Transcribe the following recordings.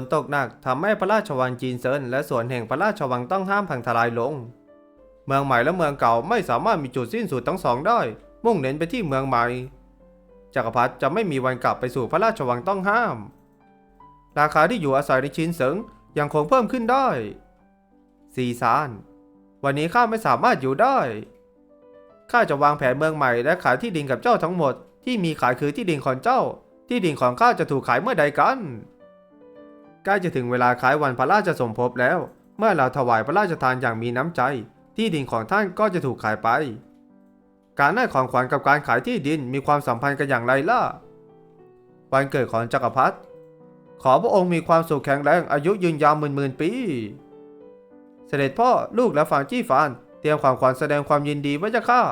นตกหนักทำให้พระราชวังจีนเซินและสวนแห่งพระราชวังต้องห้ามพังทลายลง เมืองใหม่และเมืองเก่าไม่สามารถมีจุดสิ้นสุดทั้งสองได้ มุ่งเน้นไปที่เมืองใหม่ จักรพรรดิจะไม่มีวันกลับไปสู่พระราชวังต้องห้าม ราคาที่อยู่อาศัยในชินเสิงยังคงเพิ่มขึ้นได้ซีซาน วันนี้ข้าไม่สามารถอยู่ได้ข้าจะวางแผนเมืองใหม่และขายที่ดินกับเจ้าทั้งหมดที่มีขายคือที่ดินของเจ้า ที่ดินของข้าจะถูกขายเมื่อใดกัน ใกล้จะถึงเวลาขายวันพระราชสมภพแล้ว เมื่อเราถวายพระราชทานอย่างมีน้ำใจ ที่ดินของท่านก็จะถูกขายไป การให้ของขวัญกับการขายที่ดินมีความสัมพันธ์กันอย่างไรล่ะ วันเกิดของจักรพรรดิขอพระองค์มีความสุขแข็งแรงอายุยืนยาวหมื่นหมื่นปี เสด็จพ่อลูกและฝางจี้ฟานเตรียมความขวัญแสดงความยินดีไว้จะข้า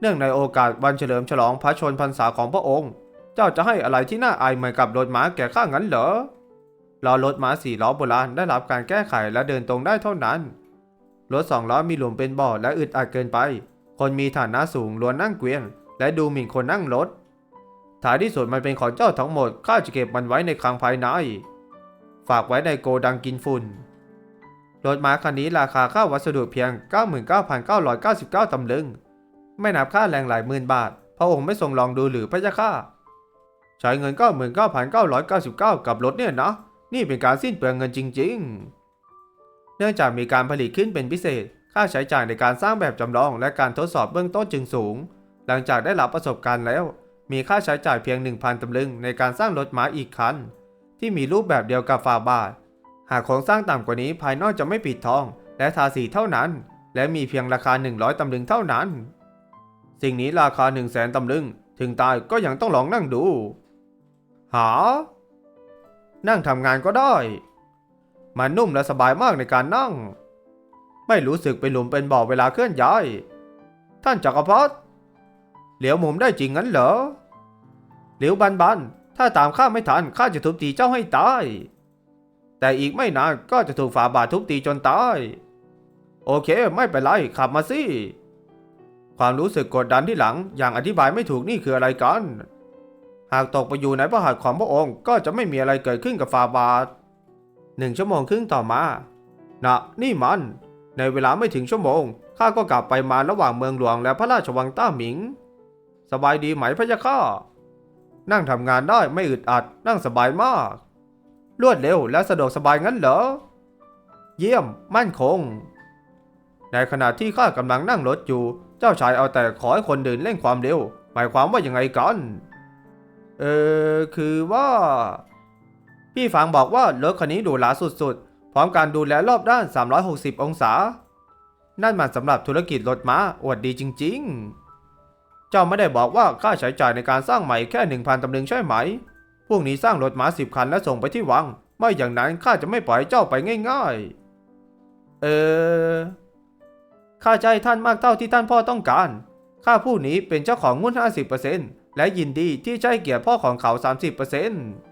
เนื่องในโอกาสวันเฉลิมฉลองพระชนพรรษาของพระองค์ เจ้าจะให้อะไรที่น่าอายเหมือนกับรถม้าแก่ข้างั้นเหรอรอรถม้าสี่ล้อโบราณได้รับการแก้ไขและเดินตรงได้เท่านั้น รถสองล้อมีหลุมเป็นบ่อและอึดอัดเกินไป คนมีฐานะสูงล้วนนั่งเกวียน และดูหมิ่นคนนั่งรถท้ายที่สุดมันเป็นของเจ้าทั้งหมด ข้าจะเก็บมันไว้ในคลังภายใน ฝากไว้ในโกดังกินฝุ่น รถม้าคันนี้ราคาค่าวัสดุเพียง 99,999 ตำลึง ไม่นับค่าแรงหลายหมื่นบาท พระองค์ไม่ทรงลองดูหรือพระเจ้าข้า ใช้เงิน 99,999 กับรถเนี่ยนะนี่เป็นการสิ้นเปลืองเงินจริง ๆ เนื่องจากมีการผลิตขึ้นเป็นพิเศษ ค่าใช้จ่ายในการสร้างแบบจำลองและการทดสอบเบื้องต้นจึงสูง หลังจากได้รับประสบการณ์แล้ว มีค่าใช้จ่ายเพียง 1,000ตำลึงในการสร้างรถม้าอีกคัน ที่มีรูปแบบเดียวกับฝาบาท หากโครงสร้างต่ำกว่านี้ภายนอกจะไม่ปิดทอง และทาสีเท่านั้น และมีเพียงราคา 100ตำลึงเท่านั้น สิ่งนี้ราคา 1 0 0 0 0แสนตำลึง ถึงตายก็ยังต้องลองนั่งดู หา นั่งทำงานก็ได้ มันนุ่มและสบายมากในการนั่ง ไม่รู้สึกเป็นหลุมเป็นบ่อเวลาเคลื่อนย้าย ท่านจักรพรรดิเหลียวมุมได้จริงงั้นเหรอ เหลียวบันบัน ถ้าตามข้าไม่ทันข้าจะทุบตีเจ้าให้ตาย แต่อีกไม่นานก็จะถูกฝาบาททุบตีจนตาย โอเคไม่เป็นไรขับมาสิ ความรู้สึกกดดันที่หลังอย่างอธิบายไม่ถูกนี่คืออะไรกัน หากตกไปอยู่ในพระหัตถ์ของพระองค์ ก็จะไม่มีอะไรเกิดขึ้นกับฟาบาทหนึ่งชั่วโมงครึ่งต่อมานะนี่มัน ในเวลาไม่ถึงชั่วโมง ข้าก็กลับไปมาระหว่างเมืองหลวงและพระราชวังต้าหมิง สบายดีไหมพระยาข้า นั่งทำงานได้ไม่อึดอัด นั่งสบายมาก รวดเร็วและสะดวกสบายงั้นเหรอ เยี่ยม มั่นคง ในขณะที่ข้ากำลังนั่งรถอยู่ เจ้าชายเอาแต่ขอให้คนเดินเร่งความเร็ว หมายความว่ายังไงกัน เออคือว่า พี่ฟังบอกว่ารถคันนี้หรูหราสุดๆ พร้อมการดูแลรอบด้าน 360 องศา นั่นมันสำหรับธุรกิจรถม้าอวดดีจริง ๆ เจ้าไม่ได้บอกว่าค่าใช้จ่ายในการสร้างใหม่แค่ 1,000ตำลึงใช่ไหม พวกนี้สร้างรถม้า10 คันและส่งไปที่วัง ไม่อย่างนั้นข้าจะไม่ปล่อยเจ้าไปง่ายๆ เออข้าใจท่านมากเท่าที่ท่านพ่อต้องการ ข้าผู้นี้เป็นเจ้าของหุ้น50% และยินดีที่ให้เกียรติพ่อของเขา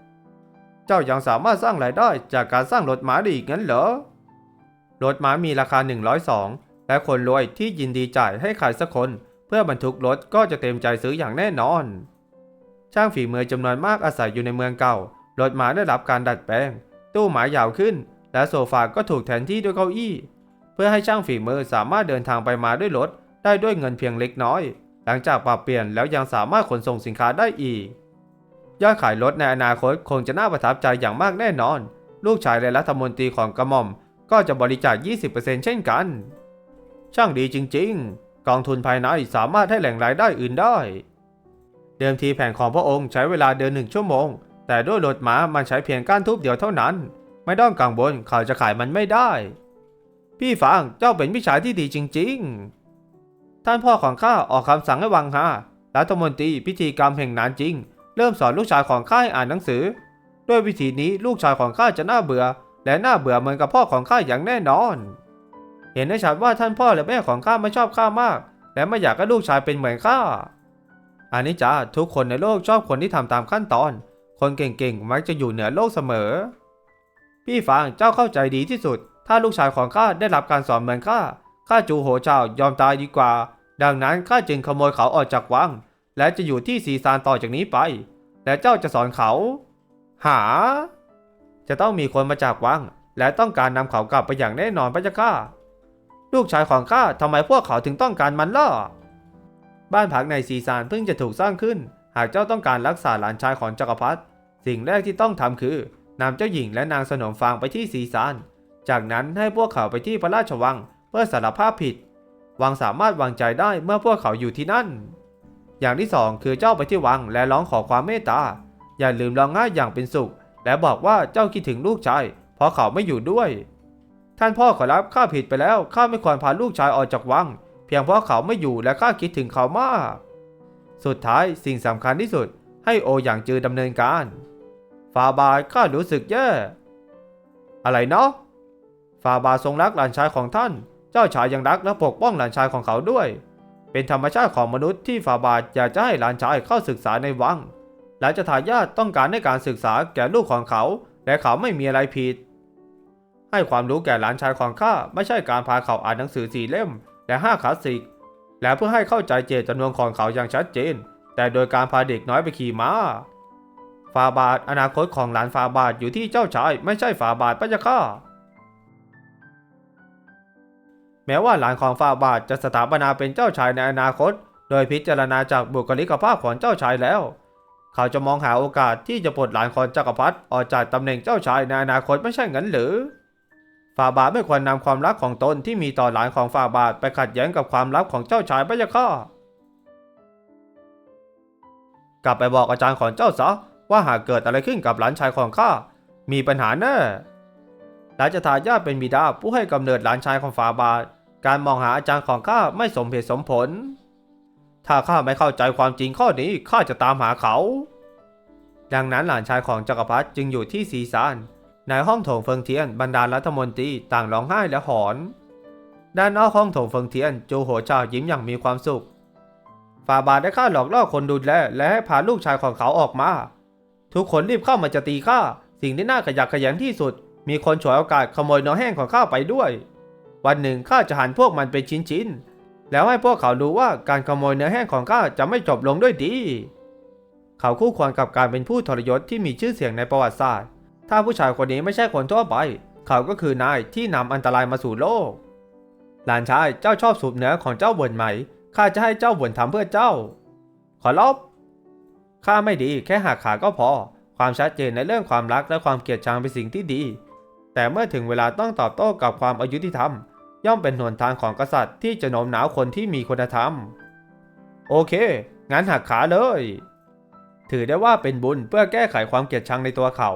30%เจ้ายังสามารถสร้างรายได้จากการสร้างรถม้าได้อีกงั้นเหรอ รถม้ามีราคา 102 และคนรวยที่ยินดีจ่ายให้ใครสักคน เพื่อบรรทุกรถก็จะเต็มใจซื้ออย่างแน่นอน ช่างฝีมือจำนวนมากอาศัยอยู่ในเมืองเก่า รถม้าได้รับการดัดแปลง ตู้หมายาวขึ้น และโซฟาก็ถูกแทนที่ด้วยเก้าอี้ เพื่อให้ช่างฝีมือสามารถเดินทางไปมาด้วยรถได้ด้วยเงินเพียงเล็กน้อย หลังจากปรับเปลี่ยนแล้วยังสามารถขนส่งสินค้าได้อีก ยอดขายรถในอนาคตคงจะน่าประทับใจอย่างมากแน่นอน ลูกชายและรัฐมนตรีของกระหม่อม ก็จะบริจาค 20%เช่นกัน ช่างดีจริง ๆ กองทุนภายในสามารถให้แหล่งรายได้อื่นได้ เดิมทีแผนของพระองค์ใช้เวลาเดินหนึ่งชั่วโมง แต่ด้วยรถม้ามันใช้เพียงก้านทุบเดียวเท่านั้น ไม่ต้องกังวลเขาจะขายมันไม่ได้ พี่ฟางเจ้าเป็นพี่ชายที่ดีจริง ๆ ท่านพ่อของข้าออกคำสั่งให้วังฮารัฐมนตรีพิธีกรรมแห่งนานจริง เริ่มสอนลูกชายของข้าให้อ่านหนังสือ ด้วยวิธีนี้ลูกชายของข้าจะน่าเบื่อ และน่าเบื่อเหมือนกับพ่อของข้าอย่างแน่นอน เห็นได้ชัดว่าท่านพ่อและแม่ของข้าไม่ชอบข้ามาก และไม่อยากให้ลูกชายเป็นเหมือนข้าอันนี้จ้าทุกคนในโลกชอบคนที่ทำตามขั้นตอน คนเก่งๆมักจะอยู่เหนือโลกเสมอ พี่ฟางเจ้าเข้าใจดีที่สุด ถ้าลูกชายของข้าได้รับการสอนเหมือนข้า ข้าจูโหเจ้ายอมตายดีกว่า ดังนั้นข้าจึงขโมยเขาออกจากวัง และจะอยู่ที่ซีซานต่อจากนี้ไป และเจ้าจะสอนเขา หา จะต้องมีคนมาจากวัง และต้องการนำเขากลับไปอย่างแน่นอนพระเจ้าข้าลูกชายของข้าทำไมพวกเขาถึงต้องการมันล่ะบ้านพักในซีซานเพิ่งจะถูกสร้างขึ้น หากเจ้าต้องการรักษาหลานชายของจักรพรรดิสิ่งแรกที่ต้องทำคือนำเจ้าหญิงและนางสนมฟางไปที่ซีซาน จากนั้นให้พวกเขาไปที่พระราชวัง เพื่อสารภาพผิด วังสามารถวางใจได้เมื่อพวกเขาอยู่ที่นั่น อย่างที่สองคือเจ้าไปที่วังและร้องขอความเมตตา อย่าลืมร้องไห้อย่างเป็นสุข และบอกว่าเจ้าคิดถึงลูกชายเพราะเขาไม่อยู่ด้วย ท่านพ่อขอรับข้าผิดไปแล้วข้าไม่ควรพาลูกชายออกจากวัง เพียงเพราะเขาไม่อยู่และข้าคิดถึงเขามาก สุดท้ายสิ่งสำคัญที่สุด ให้โออย่างจือดำเนินการฟาบาข้ารู้สึกแย่ อะไรเนาะฟาบาทรงรักหลานชายของท่าน เจ้าชายยังรักและปกป้องหลานชายของเขาด้วย เป็นธรรมชาติของมนุษย์ที่ฟาบาอยากจะให้หลานชายเข้าศึกษาในวัง หลานจะทายาทต้องการให้การศึกษาแก่ลูกของเขา และเขาไม่มีอะไรผิด ให้ความรู้แก่หลานชายของข้าไม่ใช่การพาเขาอ่านหนังสือสี่เล่ม และห้าคลาสสิก และเพื่อให้เข้าใจเจตจำนงของเขาอย่างชัดเจน แต่โดยการพาเด็กน้อยไปขี่ม้าฟาบาทอนาคตของหลานฟาบาทอยู่ที่เจ้าชายไม่ใช่ฟาบาทพระเจ้าข้า แม้ว่าหลานของฟาบาทจะสถาปนาเป็นเจ้าชายในอนาคต โดยพิจารณาจากบุคลิกภาพของเจ้าชายแล้ว เขาจะมองหาโอกาสที่จะปลดหลานของจักรพรรดิออกจากตำแหน่งเจ้าชายในอนาคตไม่ใช่งั้นหรือฟาบาทไม่ควรนำความรักของตนที่มีต่อหลานของฟาบาทไปขัดแย้งกับความลับของเจ้าชายพระยาข้ากลับไปบอกอาจารย์ของเจ้าซะว่าหากเกิดอะไรขึ้นกับหลานชายของข้ามีปัญหาแน่หลานจะทายาทเป็นบิดาผู้ให้กำเนิดหลานชายของฟาบาท การมองหาอาจารย์ของข้าไม่สมเหตุสมผล ถ้าข้าไม่เข้าใจความจริงข้อนี้ข้าจะตามหาเขา ดังนั้นหลานชายของจักรพรรดิจึงอยู่ที่ซีซานในห้องโถงเฟิงเทียนบรรดารัฐมนตรีต่างร้องไห้และหอน ด้านนอกห้องโถงเฟิงเทียนจูโหเจ้ายิ้มอย่างมีความสุขฟาบาทได้ฆ่าหลอกล่อคนดูแลและให้พาลูกชายของเขาออกมา ทุกคนรีบเข้ามาจะตีข้าสิ่งที่น่าขยักขยันที่สุด มีคนฉวยโอกาสขโมยน้อแห้งของข้าไปด้วย วันหนึ่งข้าจะหั่นพวกมันเป็นชิ้นๆ แล้วให้พวกเขารู้ว่าการขโมยเนื้อแห้งของข้าจะไม่จบลงด้วยดี เขาคู่ควรกับการเป็นผู้ทรยศที่มีชื่อเสียงในประวัติศาสตร์ ถ้าผู้ชายคนนี้ไม่ใช่คนทั่วไป เขาก็คือนายที่นำอันตรายมาสู่โลก หลานชายเจ้าชอบสูบเนื้อของเจ้าบ่นไหม ข้าจะให้เจ้าบ่นทำเพื่อเจ้า ขอรบข้าไม่ดีแค่หักขาก็พอ ความชัดเจนในเรื่องความรักและความเกลียดชังเป็นสิ่งที่ดี แต่เมื่อถึงเวลาต้องตอบโต้กับความอายุติธรรม ย่อมเป็นหนทางของกษัตริย์ที่จะโน้มน้าวคนที่มีคุณธรรม โอเค งั้นหักขาเลย ถือได้ว่าเป็นบุญเพื่อแก้ไขความเกลียดชังในตัวเขา